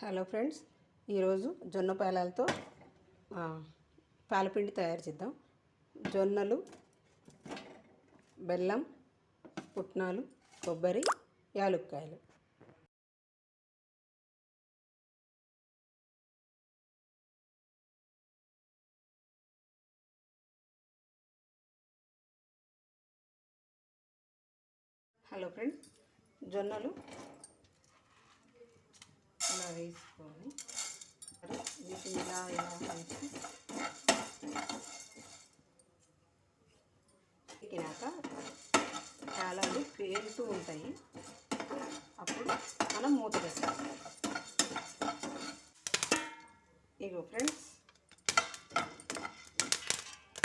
Hello friends ఈరోజు జొన్న పాలాలతో పాలపిండి తయారు చేద్దాం. జొన్నలు బెల్లం పుట్నాలు కొబ్బరి యాలుక్కాయలు. హలో ఫ్రెండ్స్ జొన్నలు వేసుకొని వీటిని ఇలా ఇలా వేసి ఎక్కినాక చాలాలు పేరుతూ ఉంటాయి. అప్పుడు మనం మూత పెట్టాలి. ఇగో ఫ్రెండ్స్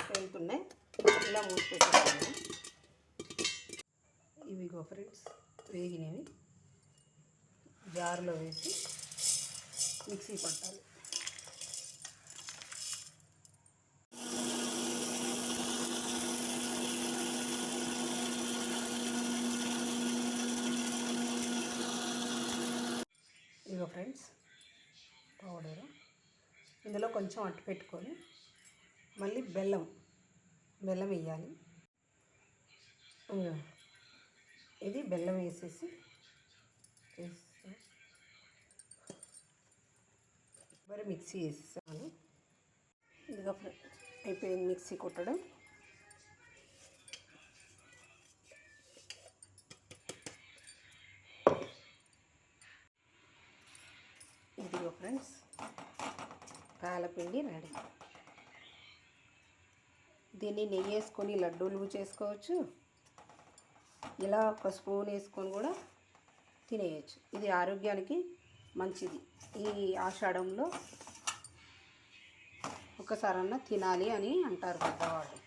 వెళ్తున్నాయి ఇలా మూత పెట్టేస్తాను ఇవిగో ఫ్రెండ్స్ వేగినవి. జార్లో వేసి మిక్సీ పట్టాలి. ఇదిగో ఫ్రెండ్స్ పౌడరు. ఇందులో కొంచెం అట్టు పెట్టుకొని మళ్ళీ బెల్లం బెల్లం వేయాలి. ఇది బెల్లం వేసేసి కొబ్బరి మిక్సీ వేసేసాను. ఇదిగో ఫ్రెండ్స్ అయిపోయింది మిక్సీ కొట్టడం. ఇదిగో ఫ్రెండ్స్ పాలపిండి రెడీ. దీన్ని నెయ్యి వేసుకొని లడ్డూలు చేసుకోవచ్చు. ఇలా ఒక స్పూన్ వేసుకొని కూడా తినేయచ్చు. ఇది ఆరోగ్యానికి మంచిది. ఈ ఆషాఢంలో ఒకసారన్నా తినాలి అని అంటారు పెద్దవాళ్ళు.